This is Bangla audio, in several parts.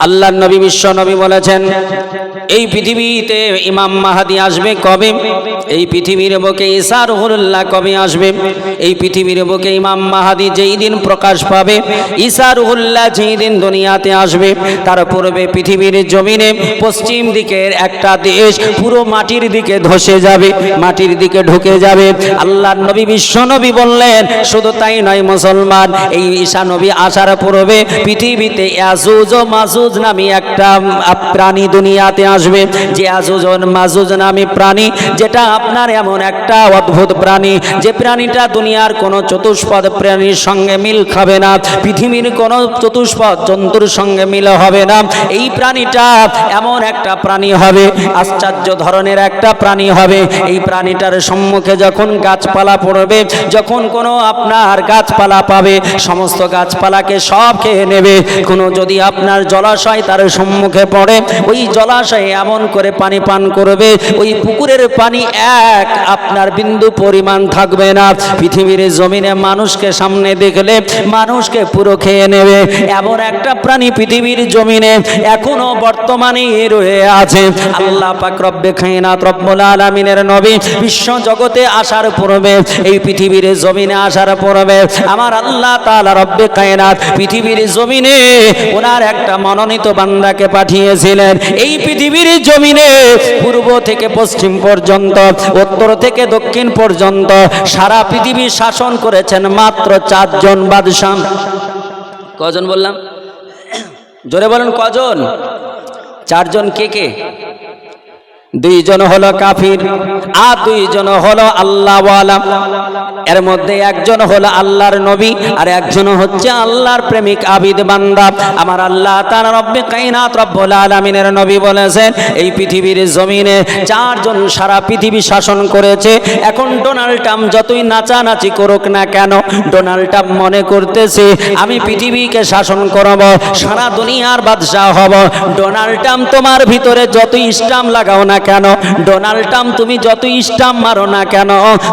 আল্লাহ নবী বিশ্ব নবী বলেছেন এই পৃথিবীতে ইমাম মাহাদি আসবে কবে? এই পৃথিবীর বুকে ইসা রুহুল্লাহ কবে আসবে? এই পৃথিবীর বুকে ইমাম মাহাদি যেই দিন প্রকাশ পাবে ইসা রুহুল্লাহ যেই দিন দুনিয়াতে আসবে, তার পূর্বে পৃথিবীর জমিনে পশ্চিম দিকের একটা দেশ পুরো মাটির দিকে ধসে যাবে, মাটির দিকে ঢুকে যাবে। আল্লাহ নবী বিশ্ব নবী বললেন, শুধু তাই নয় মুসলমান, এই ঈশা নবী আসার পূর্বে পৃথিবীতে ইয়াজুজ ও মাজুজ নামে একটা প্রাণী দুনিয়াতে আসবে যে আজুজ ও মাজুজ নামে প্রাণী, যেটা আপনার এমন একটা অদ্ভুত প্রাণী, যে প্রাণীটা দুনিয়ার কোনো চতুষ্পদ প্রাণীর সঙ্গে মিল খাবে না, পৃথিবীর কোনো চতুষ্পদ জন্তুর সঙ্গে মিল হবে না। এই প্রাণীটা এমন একটা প্রাণী হবে, আশ্চর্য ধরনের একটা প্রাণী হবে। এই প্রাণীটার সম্মুখে যখন গাছপালা পড়বে, যখন কোনো আপনার গাছপালা পাবে, সমস্ত গাছপালাকে সব খেয়ে নেবে। কোনো যদি আপনার জলাশয় তার সম্মুখে পড়ে, ওই জলাশয়ে এমন করে পানি পান করবে, ওই পুকুরের পানি এক, আপনার বিন্দু পরিমাণ থাকবে না। পৃথিবীর জমিনে মানুষকে সামনে দেখলে মানুষকে পুরো খেয়ে নেবে। এমন একটা প্রাণী পৃথিবীর জমিনে এখনও বর্তমানে রয়ে আছে। আল্লাহ পাক রব্বে খাইনাত রব্বুল আলামিনের নবী বিশ্ব জগতে আসার পূর্বে, এই পৃথিবীর জমিনে আসার পূর্বে আমার আল্লাহ তাআলা রব্বে কায়নাত পৃথিবীর জমিনে ওনার একটা মনোনীত বান্দাকে পাঠিয়েছিলেন। এই পৃথিবীর জমিনে, পূর্ব থেকে পশ্চিম পর্যন্ত, উত্তর থেকে দক্ষিণ পর্যন্ত সারা পৃথিবী শাসন করেছেন মাত্র চারজন বাদশাহ। কজন বললাম? জোরে বলেন, কজন? চারজন কে কে? দুইজন হলো কাফির, আর দুইজন হলো আল্লাহওয়ালা। এর মধ্যে একজন হলো আল্লাহর নবী, আর একজন হচ্ছে আল্লাহর প্রেমিক আবিদ বান্দা। আমার আল্লাহ তার রব্বে কাইনাত রব্বুল আলামিনের নবী বলেছেন, এই পৃথিবীর জমিনে চারজন সারা পৃথিবী শাসন করেছে। এখন ডোনাল্ড ট্রাম্প যতই নাচানাচি করুক না কেন, ডোনাল্ড ট্রাম্প মনে করতেছে, আমি পৃথিবীকে শাসন করব, সারা দুনিয়ার বাদশাহ হব। ডোনাল্ড ট্রাম্প, তোমার ভিতরে যতই স্টাম্প লাগাও না কেন? ডোনাল্ড ট্রাম্প তুমি যত স্টাম্প মারো না কেন?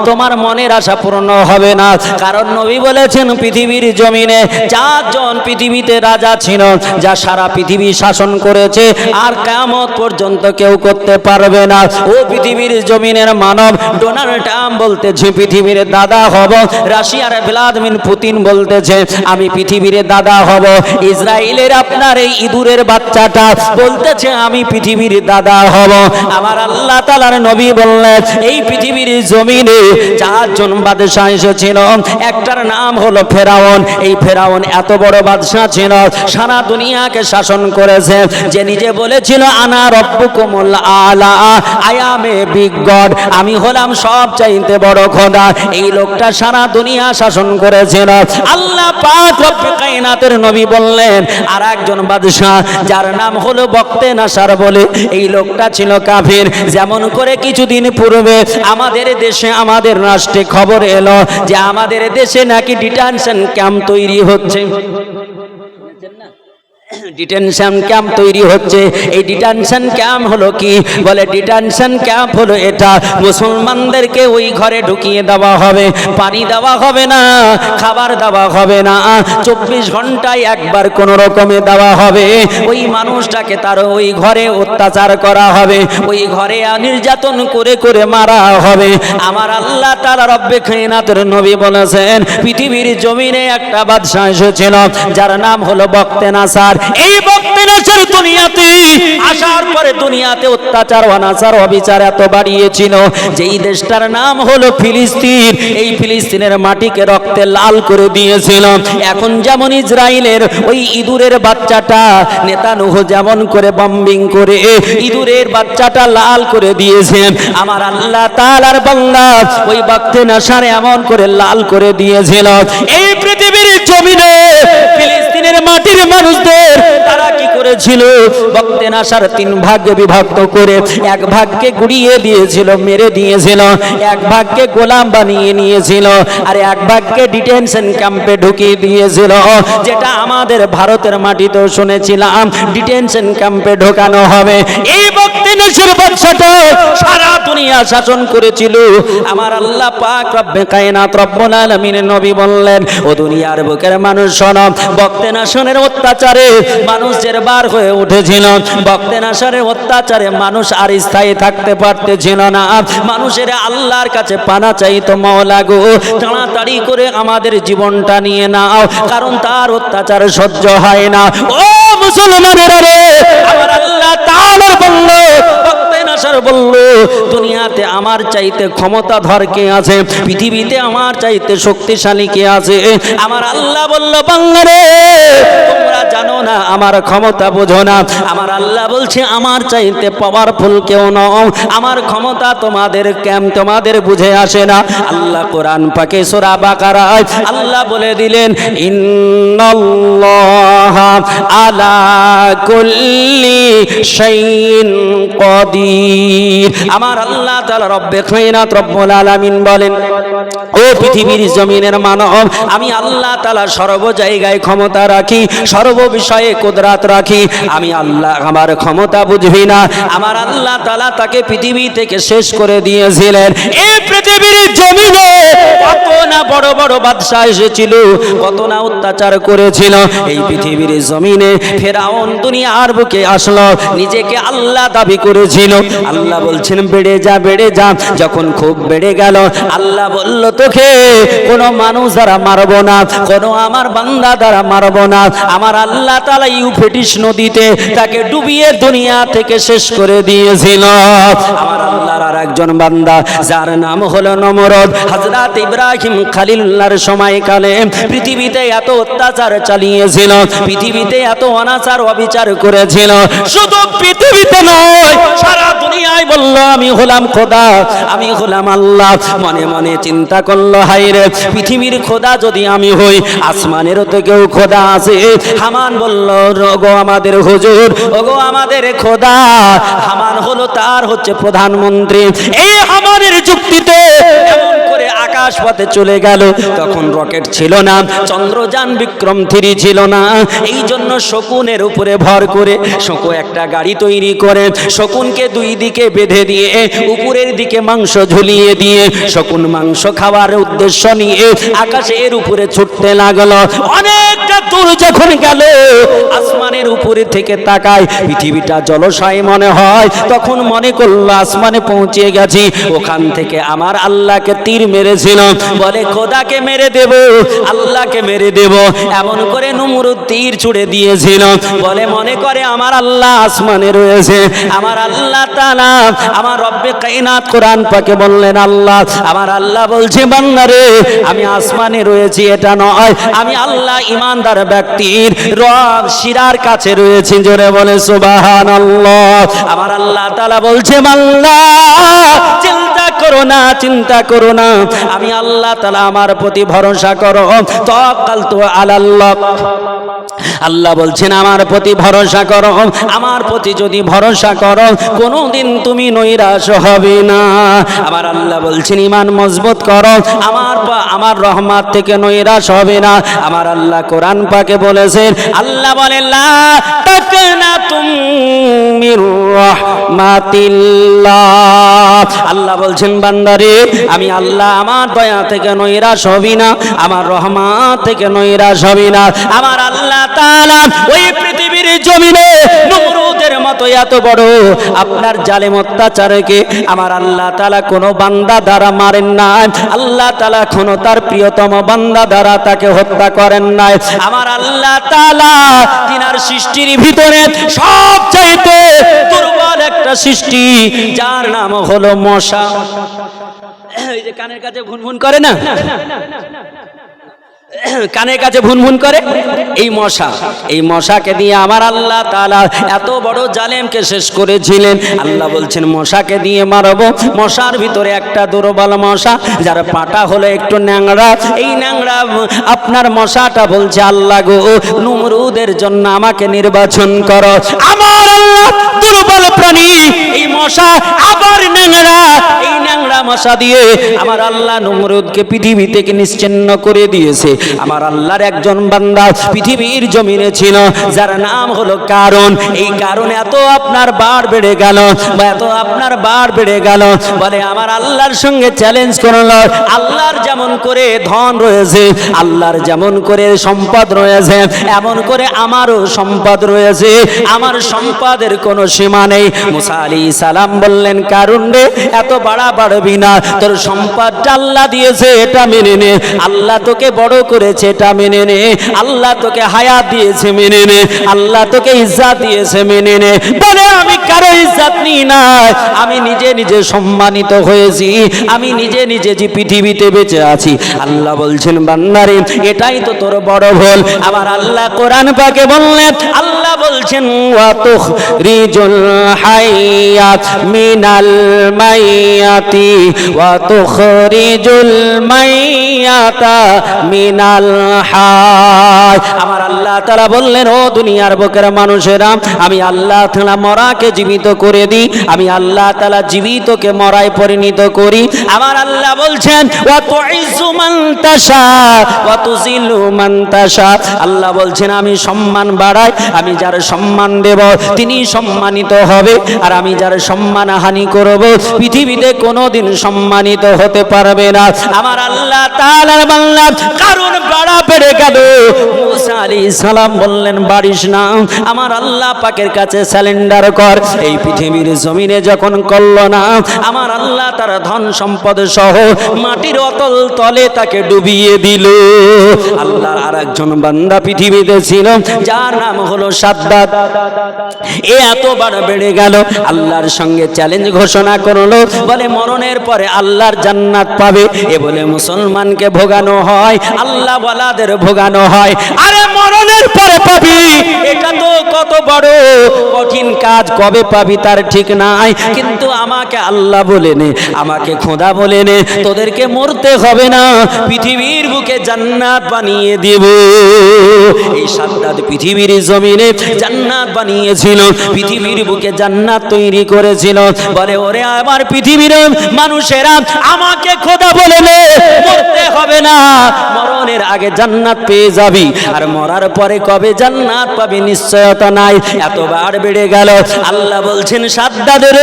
তোমার মনের আশা পূর্ণ হবে না। কারণ নবী বলেছেন, পৃথিবীর জমিনে চারজন পৃথিবীতে রাজা ছিল, যা সারা পৃথিবী শাসন করেছে, আর কেমত পর্যন্ত কেউ করতে পারবে না। ও পৃথিবীর জমিনের মানব ডোনাল্ড ট্রাম্প বলতেছে, পৃথিবীর দাদা হব। রাশিয়ার ভ্লাদিমির পুতিন বলতেছে, আমি পৃথিবীর দাদা হব। ইসরায়েলের আপনার এই ইঁদুরের বাচ্চাটা বলতেছে, আমি পৃথিবীর দাদা হব। আমার আল্লাহ তালার নবী বললেন, এই পৃথিবীর জমিনে চারজন বাদশাহ এসেছিল। একটার নাম হলো ফেরাউন। এই ফেরাউন এত বড় বাদশাহ ছিল, সারা দুনিয়াকে শাসন করেছে। যে নিজে বলেছিল, আনা রব্বুকুমুল আলা আয়ামে গড আমি হলাম সব চাইতে বড় খোদা। এই লোকটা সারা দুনিয়া শাসন করেছিল। আল্লাহ পাক কায়নাতের নবী বললেন আর একজন বাদশাহ, যার নাম হলো বক্তে নাসার বলে, এই লোকটা ছিল কাফির যেমন করে কিছুদিন পূর্বে আমাদের দেশে আমাদের রাষ্ট্রে খবর এলো যে আমাদের দেশে নাকি ডিটেনশন ক্যাম্প তৈরি হচ্ছে। ডিটেনশন ক্যাম্প তৈরি হচ্ছে। এই ডিটেনশন ক্যাম্প হলো কি? বলে ডিটেনশন ক্যাম্প হলো এটা। মুসলমানদেরকে ওই ঘরে ঢুকিয়ে দেওয়া হবে। পানি দেওয়া হবে না, খাবার দেওয়া হবে না। চব্বিশ ঘন্টায় একবার কোনো রকমে দেওয়া হবে। ওই মানুষটাকে তার ওই ঘরে অত্যাচার করা হবে। ওই ঘরে নির্যাতন করে করে মারা হবে। আমার আল্লাহ তালা রব্বে খেনাতের নবী বলেছেন, পৃথিবীর জমিনে একটা বাদশাহ এসেছিল, যার নাম হলো বক্তে নাসার। এই বক্তে নাসার দুনিয়াতে। আসার পরে দুনিয়াতে অত্যাচার, অনাচার, অবিচার এত বাড়িয়েছিল দেশটার নাম হলো ফিলিস্তিন। এই ফিলিস্তিনের মাটিকে রক্তে লাল করে দিয়েছিল। এখন যেমন ইসরায়েলের ওই ইঁদুরের বাচ্চাটা, নেতানুহ যেমন করে বম্বিং করে ইঁদুরের বাচ্চাটা লাল করে দিয়েছেন আমার আল্লাহ তালার বাংলা ওই বক্তে নাসার এমন করে লাল করে দিয়েছিল। এই পৃথিবীর জমিনে ফিলিস্তিনের মাটির মানুষদের। তারা কি করেছিল? বক্তে নাসার তিন ভাগে বিভক্ত করে এক ভাগকে গুড়িয়ে দিয়েছিল, মেরে দিয়েছিল, এক ভাগকে গোলাম বানিয়ে নিয়েছিল, আর এক ভাগকে ডিটেনশন ক্যাম্পে ঢুকিয়ে দিয়েছিল, যেটা আমাদের ভারতের মাটিতেও শুনেছিলাম, ডিটেনশন ক্যাম্পে ঢোকানো হবে। এই বক্তে নাসের বাচ্চাটা সারা দুনিয়া শাসন করেছিল। আমার আল্লাহ পাক রব্বে কায়নাত রব্বুল আলামিনের নবী বললেন, ও দুনিয়ার বুকের মানুষ শোনো বক্তে নাসনের অত্যাচারে মানুষ যে বার হয়ে উঠেছিল। বক্তেন আসারের অত্যাচারে মানুষ আর স্থায়ী থাকতে পারতেছিল না। মানুষের আল্লাহর কাছে পানা চাইতো, মওলা গো, তাড়াতাড়ি করে আমাদের জীবনটা নিয়ে নাও, কারণ তার অত্যাচার সহ্য হয় না। ও মুসলমানেরা রে, আমার আল্লাহ তাআলা বলল আসার বলল, দুনিয়াতে আমার চাইতে ক্ষমতাধর কে আছে? পৃথিবীতে আমার চাইতে শক্তিশালী কে আছে? আমার আল্লাহ বলল বাংলারে তোমরা জানো না, আমার ক্ষমতা বোঝো না। আমার আল্লাহ বলছে, আমার চাইতে পাওয়ারফুল কেউ নও। আমার ক্ষমতা তোমাদের কেম, তোমাদের বুঝে আসে না। আল্লাহ কোরআন পাকে সোরা বাকারায় আল্লাহ বলে দিলেন, ইন্নাল্লাহ আলা কুল্লি শাইইন কদির। আমার আল্লাহ তাআলা রব্বে রব্বুল আলামিন বলেন, ও পৃথিবীর জমিনের মানব, আমি আল্লাহ তাআলা সর্ব জায়গায় ক্ষমতা রাখি, সর্ব বিষয়ে কুদরাত রাখি, আমি আল্লাহ আমার ক্ষমতা বুঝবি না। আমার আল্লাহ তাআলা তাকে পৃথিবী থেকে শেষ করে দিয়েছিলেন। এই পৃথিবীর জমিনে কত না বড় বড় বাদশাহ এসেছিল, কত না অত্যাচার করেছিল, এই পৃথিবীর জমিনে ফেরাউন দুনিয়ার বুকে আসলো, নিজেকে আল্লাহ দাবি করেছিল। আল্লাহ বলছেন, বেড়ে যা বেড়ে যা। যখন খুব বেড়ে গেল, আল্লাহ বলল, তোকে কোন মানুষ দ্বারা মারবো না, কোন আমার বান্দা দ্বারা মারবো না। আমার আল্লাহ তালা ইউফেটিস নদীতে তাকে ডুবিয়ে দুনিয়া থেকে শেষ করে দিয়েছিল। আমার আল্লাহর আর একজন বান্দা, যার নাম হলো নমরদ হজরত ইব্রাহিম খালিল্লাহর সময়কালে পৃথিবীতে এত অত্যাচার চালিয়েছিল। পৃথিবীতে এত অনাচার, অবিচার করেছিল। শুধু পৃথিবীতে নয়, সারা দুনিয়ায় বলল, আমি হলাম খোদা, আমি হলাম আল্লাহ। মনে মনে চিন্তা করল হাইরে পৃথিবীর খোদা যদি আমি হই, আসমানেরও তো কেউ খোদা আছে। হামান বলল, ওগো আমাদের হুজুর, ওগো আমাদের খোদা। হামান হলো তার হচ্ছে প্রধানমন্ত্রী। এই হামানের যুক্তিতে আকাশ পথে চলে গেল। তখন রকেট ছিল না, চন্দ্রযান বিক্রম থ্রি ছিল না। এই জন্য শকুনের উপরে ভর করে শকু একটা গাড়ি তৈরি করে, শকুনকে দুই দিকে বেঁধে দিয়ে, উপরের দিকে মাংস ঝুলিয়ে দিয়ে, শকুন মাংস খাওয়ার উদ্দেশ্য নিয়ে আকাশের উপরে ছুটতে লাগল। অনেকটা দূর যখন গেল, আসমানের উপরে থেকে তাকায়, পৃথিবীটা জলশয় মনে হয়। তখন মনে করল, আসমানে পৌঁছে গেছি। ওখান থেকে আমার আল্লাহকে তীর মেরেছিল। বলে, খোদাকে মেরে দেব, আল্লাহকে মেরে দেব। এমন করে নুমরুদ তীর ছুড়ে দিয়েছিল। বলে, মনে করে আমার আল্লাহ আসমানে রয়েছে। আমার আল্লাহ তালা আমার রব্বে কাইনাত কোরআন পাকে বললেন, আল্লাহ, আমার আল্লাহ বলছে বান্নারে আমি আসমানে রয়েছি, এটা নয়। আমি আল্লাহ ইমানদার ব্যক্তির রব শিরার কাছে রয়েছে জোরে বলে সুবাহান আমার আল্লাহ তালা বলছে মাল্লা করো না, চিন্তা করো না। আমি আল্লাহ তালা আমার প্রতি ভরসা করো। তকাল তো আল্লাহ আল্লাহ বলছেন, আমার প্রতি ভরসা করো। আমার প্রতি যদি ভরসা করো, কোনোদিন তুমি নৈরাশ হবে না। আমার আল্লাহ বলছেন ইমান মজবুত করো। আমার আমার রহমাত থেকে নৈরাশ হবে না। আমার আল্লাহ কোরআন পাকে বলেছেন আল্লাহ বলেন লা তাকনা তুমির রাহমাতিল্লাহ। আল্লাহ বলছেন, বান্দারে, আমি আল্লাহ আমার দয়া থেকে নৈরাশ হবি না, আমার রহমান থেকে নৈরাশ হবি না। আমার আল্লাহ তালা ওই পৃথিবীর জমিনে মতো এত বড়। আপনার জালেম অত্যাচারকে আমার আল্লাহ তালা কোনো বান্দা দ্বারা মারেন না আল্লাহ তালা কোনো তার প্রিয়তম বান্দা দ্বারা তাকে হত্যা করেন নাই। আমার আল্লাহ তালা তিনার সৃষ্টির ভিতরে সব চাইতে দুর্বল একটা সৃষ্টি, যার নাম হলো মশা। এই যে কানের কাছে ভুনভুন করে না? কানের কাছে ভুনভুন করে? এই মশা, এই মশাকে দিয়ে আমার আল্লাহ তাআলা এত বড় জালেমকে শেষ করেছিলেন। আল্লাহ বলছেন, মশাকে দিয়ে মারবো। মশার ভিতরে একটা দুর্বল মশা, যার পাটা হলো একটু ন্যাংরা এই ন্যাংরা আপনার মশাটা বলছে, আল্লাহ গো, নুমরুদের জন্য আমাকে নির্বাচন করো। আমার দুর্বল প্রাণী, এই মশা আবার ন্যাংরা এই ন্যাংরা মশা দিয়ে আমার আল্লাহ নমরুদকে পৃথিবী থেকে নিশ্চিন্ন করে দিয়েছে। আমার আল্লাহর একজন বান্দা পৃথিবীর জমিনে ছিল, যার নাম হলো কারণ। এই কারণে এত আপনার বার বেড়ে গেল, বা এত আপনার বার বেড়ে গেল। বলে আমার আল্লাহর সঙ্গে চ্যালেঞ্জ করল, আল্লাহর যেমন করে ধন রয়েছে, আল্লাহর যেমন করে সম্পদ রয়েছে, এমন করে আমারও সম্পদ রয়েছে। আমার সম্পদের কোনো সীমা নেই। মুসা আলী সালাম বললেন, কারণ রে, এত বাড়া বাড়বি না। তোর সম্পদটা আল্লাহ দিয়েছে, এটা মেনে নে। আল্লাহ তোকে বড় করেছে, এটা মেনে নে। আল্লাহ তোকে হায়াত দিয়েছে, মেনে নে। আল্লাহ তোকে ইজ্জা দিয়েছে, মেনে নে। বলে, আমি কারও ইজ্জাত নিই। আমি নিজে নিজে সম্মানিত হয়েছি। আমি নিজে নিজে যে পৃথিবীতে বেঁচে আছি। আল্লাহ বলছেন বান্নারে এটাই তো তোর বড় ভুল। আবার আল্লাহ কোরআন পাকে বললেন, আল্লাহ বলছেন রিজুল হাইয়াত মিনাল মাইয়াতি রিজুল মাইয়াতা মিনাল আমার আল্লাহ তারা বললেন, ও দুনিয়ার বুকের মানুষেরা, আমি আল্লাহ তালা মরাকে জীবিত করে দিই। আমি আল্লাহ তালা জীবিতকে মরায় পরিণত করি। আমার আল্লাহ বলছেন আল্লাহ বলছেন, আমি সম্মান বাড়াই, আমি যার সম্মান দেব, তিনি সম্মানিত হবে, আর আমি যার সম্মান হানি করব, পৃথিবীতে কোনোদিন সম্মানিত হতে পারবে না। আমার আল্লাহ তাআলার বাংলা কারণ বাড়া বেড়ে গেল? সালাম বললেন, বাড়িস না, আমার আল্লাহ পাকের কাছে স্যালেন্ডার কর। এই পৃথিবীর জমিনে যখন করল না, আমার আল্লাহ তার ধন সম্পদ সহ মাটির অতল তলে তাকে ডুবিয়ে দিল। আর একজন বান্দা পৃথিবীতে ছিল যার নাম হলো সাদ্দাত। এ এতবার বেড়ে গেল, আল্লাহর সঙ্গে চ্যালেঞ্জ ঘোষণা করল, বলে মরণের পরে আল্লাহর জান্নাত পাবে। এ বলে মুসলমানকে ভোগানো হয়, আল্লাহ বলাদের ভোগানো হয়। আরে মরণের পরে পাবি, এটা তো কত বড় কঠিন কাজ, কবে পাবি তার ঠিক নাই। কিন্তু আমাকে আল্লাহ বলে নে, আমাকে খোদা বলে নে, তোদেরকে মরতে হবে না। পৃথিবীর বুকে জান্নাত বানিয়ে দেব। এই সাদ্দাত পৃথিবীর জমিনে জান্নাত বানিয়েছিল, পৃথিবীর বুকে জান্নাত তৈরি করেছিল। বলে, ওরে পৃথিবীর মানুষেরা আমাকে খোদা বলে মরতে হবে না। মরণের আগে জান্নাত পেয়ে যাবি। আর মরার পরে কবে জান্নাত পাবি নিশ্চয়তা নাই। এতবার বেড়ে গেল। আল্লাহ বলছেন সাদ্দাদের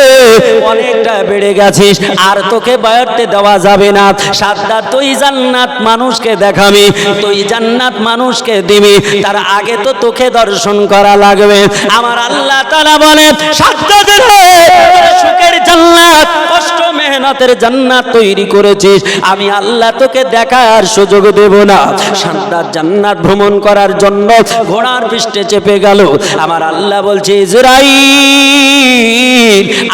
অনেকটা বেড়ে গেছিস। আর তোকে বাড়তে দেওয়া যাবে না। সাদ্দাত, তুই জান্নাত মানুষকে দেখাবি। তুই জান্নাত মানুষকে দিবি, তার আগে তো তোকে দর্শন করা লাগবে। আমার আল্লাহ তারা বলে সাদ্দাদের সুখের জান্নাত। মেহনতের জান্নাত তৈরি করেছিস। আমি আল্লাহ তোকে দেখার সুযোগ দেব না। সাদ্দাত জান্নাত ভ্রমণ করার জন্য ঘোড়ার পৃষ্ঠে চেপে গেল। আমার আল্লাহ বলছে ইসরাইল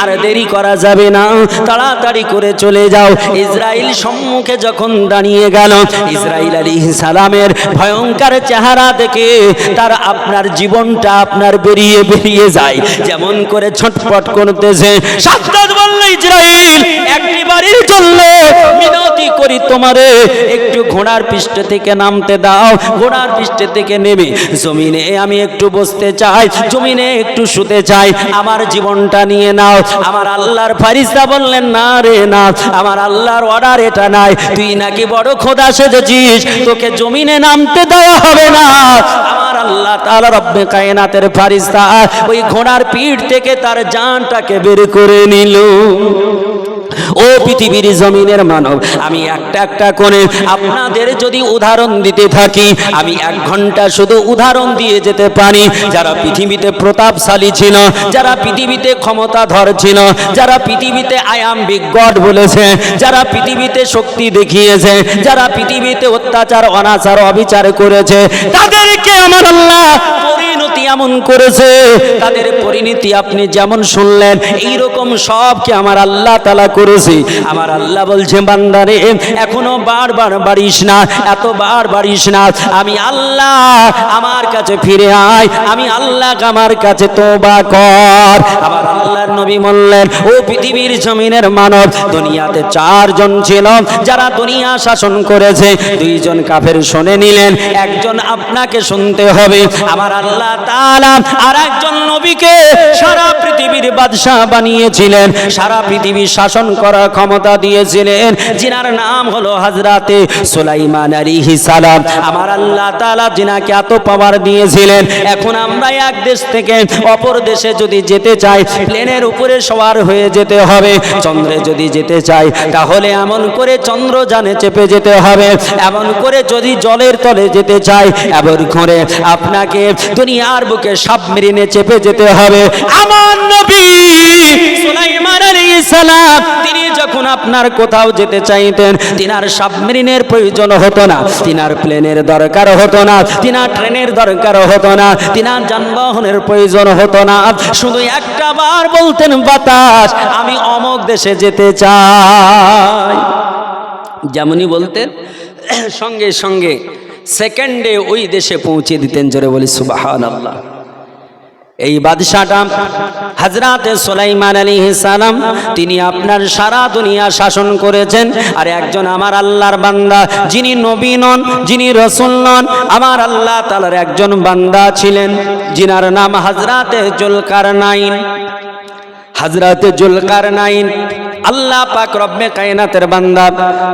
আর দেরি করা যাবে না। তাড়াতাড়ি করে চলে যাও। ইসরাইল সম্মুখে যখন দাঁড়িয়ে গেল ইসরাইল আলী সালামের ভয়ঙ্কর চেহারা দেখে তার আপনার জীবনটা আপনার বেরিয়ে বেরিয়ে যায়। যেমন করে ছটফট করতেছে। সাদ্দাত ইসরাইল একটি বাড়ির জন্য মিনতি করি তোমারে। একটু ঘোড়ার পৃষ্ঠ থেকে নামতে দাও। ঘোড়ার পৃষ্ঠ থেকে নেমে জমিনে আমি একটু বসতে চাই, জমিনে একটু শুতে চাই। আমার জীবনটা নিয়ে নাও। আমার আল্লাহর ফারিস্তা বললেন, না রে, না। আমার আল্লাহর অর্ডার এটা নাই। তুই নাকি বড় খোদা সেজেছিস? তোকে জমিনে নামতে দেওয়া হবে না। আল্লাহ তাআলা রব্বে কায়নাতের ফারিস্তা, ওই ঘোড়ার পিঠ থেকে তার জানটাকে বের করে নিল। ও পৃথিবীর জমিনের মানব, আমি একটা একটা করে আপনাদের যদি উদাহরণ দিতে থাকি, আমি এক ঘণ্টা শুধু উদাহরণ দিয়ে যেতে পারি। যারা পৃথিবীতে প্রতাপশালী ছিল, যারা পৃথিবীতে ক্ষমতাধর ছিল, যারা পৃথিবীতে আয়াম বিগ গড বলেছে, যারা পৃথিবীতে শক্তি দেখিয়েছে, যারা পৃথিবীতে অত্যাচার, অনাচার, অবিচার করেছে তাদেরকে আমার আল্লাহ পরিণতি এমন করেছে। তাদের পরিণতি আপনি যেমন শুনলেন, এইরকম সবকে আমার আল্লাহ তালা করেছে। আমার আল্লাহ বলছে বান্দারে এখনও বারবার বাড়িস না, এত বার বাড়িস না। আমি আল্লাহ আমার কাছে ফিরে আয়, আমি আল্লাহ আমার কাছে তোবা কর। আমার নবী বললেন, ও পৃথিবীর জমিনের মানব, দুনিয়াতে চারজন ছিল, যারা দুনিয়া শাসন করেছে। দুইজন কাফের শুনে নিলেন, একজন আপনাকে শুনতে হবে। আমার আল্লাহ তাআলা আর একজন নবীকে সারা পৃথিবীর বাদশাহ বানিয়েছিলেন। সারা পৃথিবী শাসন করার ক্ষমতা দিয়েছিলেন। জিনার নাম হলো হাজরাতে সুলাইমান আলাইহি সালাম। আমার আল্লাহ তাআলা জিনাকে এত পাওয়ার দিয়েছিলেন। এখন আমরা এক দেশ থেকে অপর দেশে যদি যেতে চাই, প্লেনের উপরে সওয়ার হয়ে যেতে হবে। চন্দ্রে যদি যেতে চাই তাহলে এমন করে চন্দ্রযানে চেপে যেতে হবে। এমন করে যদি জলের তলে যেতে চাই এমন করে আপনাকে দুনিয়ার বুকে সাবমেরিনে চেপে যেতে হবে। আমার নবী সালাম, তিনি যখন আপনার কোথাও যেতে চাইতেন, তিনার সাবমেরিনের প্রয়োজন হতো না। তিনার প্লেনের দরকার হতো না, তিনার ট্রেনের দরকার হতো না, তিনার যানবাহনের প্রয়োজন হতো না। শুধু একটা বার বলতেন বাতাস, আমি অমক দেশে যেতে চাই। যেমনই বলতেন, সঙ্গে সঙ্গে সেকেন্ডে ওই দেশে পৌঁছে দিতেন, জোরে বলি সুবাহান আল্লাহ এই বাদশাটা হাজরাতে সোলাইমান আলী সালাম, তিনি আপনার সারা দুনিয়া শাসন করেছেন। আর একজন আমার আল্লাহর বান্দা, যিনি নবী নন, যিনি রসুল নন, আমার আল্লাহ তালার একজন বান্দা ছিলেন, যিনার নাম হাজরাতে জুলকার নাইন হাজরাতে জুলকার নাইন আল্লাহ পাক রব্বে কায়নাতের বান্দা।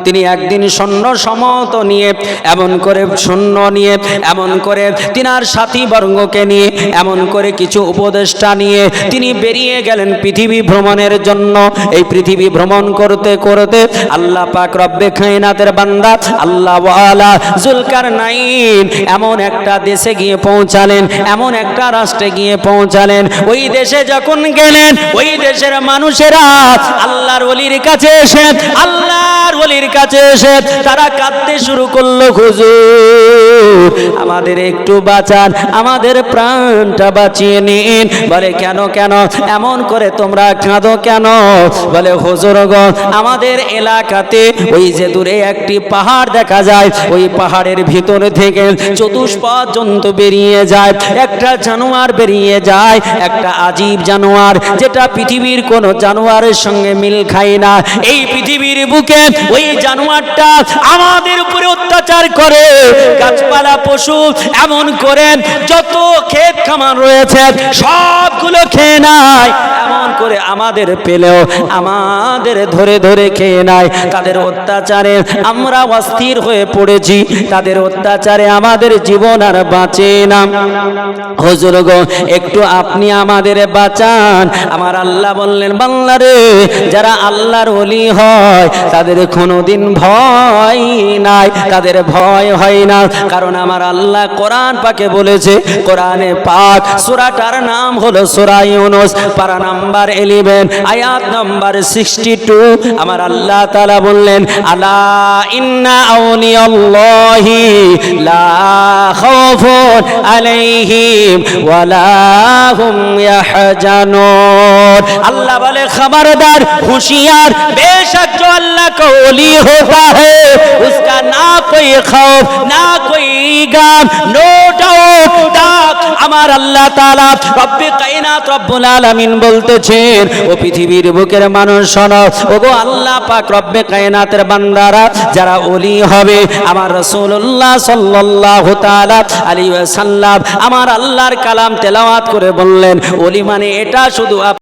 তিনি একদিন স্বর্ণ সমত নিয়ে, এমন করে শূন্য নিয়ে, এমন করে তিনার সাথী বর্গকে নিয়ে, এমন করে কিছু উপদেষ্টা নিয়ে তিনি বেরিয়ে গেলেন পৃথিবী ভ্রমণের জন্য। এই পৃথিবী ভ্রমণ করতে করতে আল্লাহ পাক রব্বে কায়নাতের বান্দা, আল্লাহ ওয়ালা জুলকার নাইন এমন একটা দেশে গিয়ে পৌঁছালেন, এমন একটা রাষ্ট্রে গিয়ে পৌঁছালেন। ওই দেশে যখন গেলেন, ওই দেশের মানুষেরা আল্লাহর ওলির কাছে এসে, আল্লাহর ওলির কাছে এসে তারা কাঁদতে শুরু করল, হুজুর, আমাদের একটু বাঁচান, আমাদের প্রাণটা বাঁচিয়ে নিন। বলে, কেন কেন? এমন করে তোমরা কাঁদো কেন? বলে, হুজুর গো, আমাদের এলাকাতে ওই যে দূরে একটি পাহাড় দেখা যায়, ওই পাহাড়ের ভিতর থেকে চতুষ্পদ জন্তু বেরিয়ে যায়, একটা জানোয়ার বেরিয়ে যায়, একটা আজীব জানোয়ার, যেটা পৃথিবীর কোনো জানোয়ারের সঙ্গে মিল খায় না। এই পৃথিবীর বুকে ওই জানোয়ারটা আমাদের উপরে অত্যাচার করে। গাছপালা, পশু এমন করে যত ক্ষেত খামার রয়েছে, সবগুলো খেয়ে নেয়। এমন করে আমাদের পেলেও, আমাদের ধরে ধরে খেয়ে নেয়। তাদের অত্যাচারে আমরা অস্থির হয়ে পড়েছি। তাদের অত্যাচারে আমাদের জীবন আর বাঁচে না। হজুর গো, একটু আপনি আমাদের বাঁচান। আমার আল্লাহ বললেন বাংলারে যারা আল্লাহর ওলি হয়, তাদের কোনোদিন ভয় নাই, তাদের ভয় হয় না। কারণ আমার আল্লাহ কোরআন পাকে বলেছে, কোরআনে পাক, সুরাটার নাম হলো সুরা ইউনুস, পারা নাম্বার ইলেভেন আয়াত নাম্বার সিক্সটি টু আমার আল্লাহ তালা বললেন, আলা ইন্না আউনিয়াল্লাহি লা খাউফুন আলাইহিম ওয়ালা হুম ইয়াহজানুন। আল্লাহ বলে, খবরদার, হুশ होशियार बेशक जो अल्लाह का ओली होता है उसका ना कोई खौफ ना कोई गम नो डाउट আমার আল্লাহ তাআলা রব্বে কায়নাত রব্বুল আলামিন বলতেছেন ও পৃথিবীর বুকের মানুষ শোনো ওগো আল্লাহ পাক রব্বে কায়নাতের বান্দারা যারা ওলি হবে আমার রাসূলুল্লাহ সাল্লাল্লাহু তাআলা আলাইহি ওয়াসাল্লাম আমার আল্লাহর কালাম তেলাওয়াত করে বললেন ওলি মানে এটা শুধু আপ-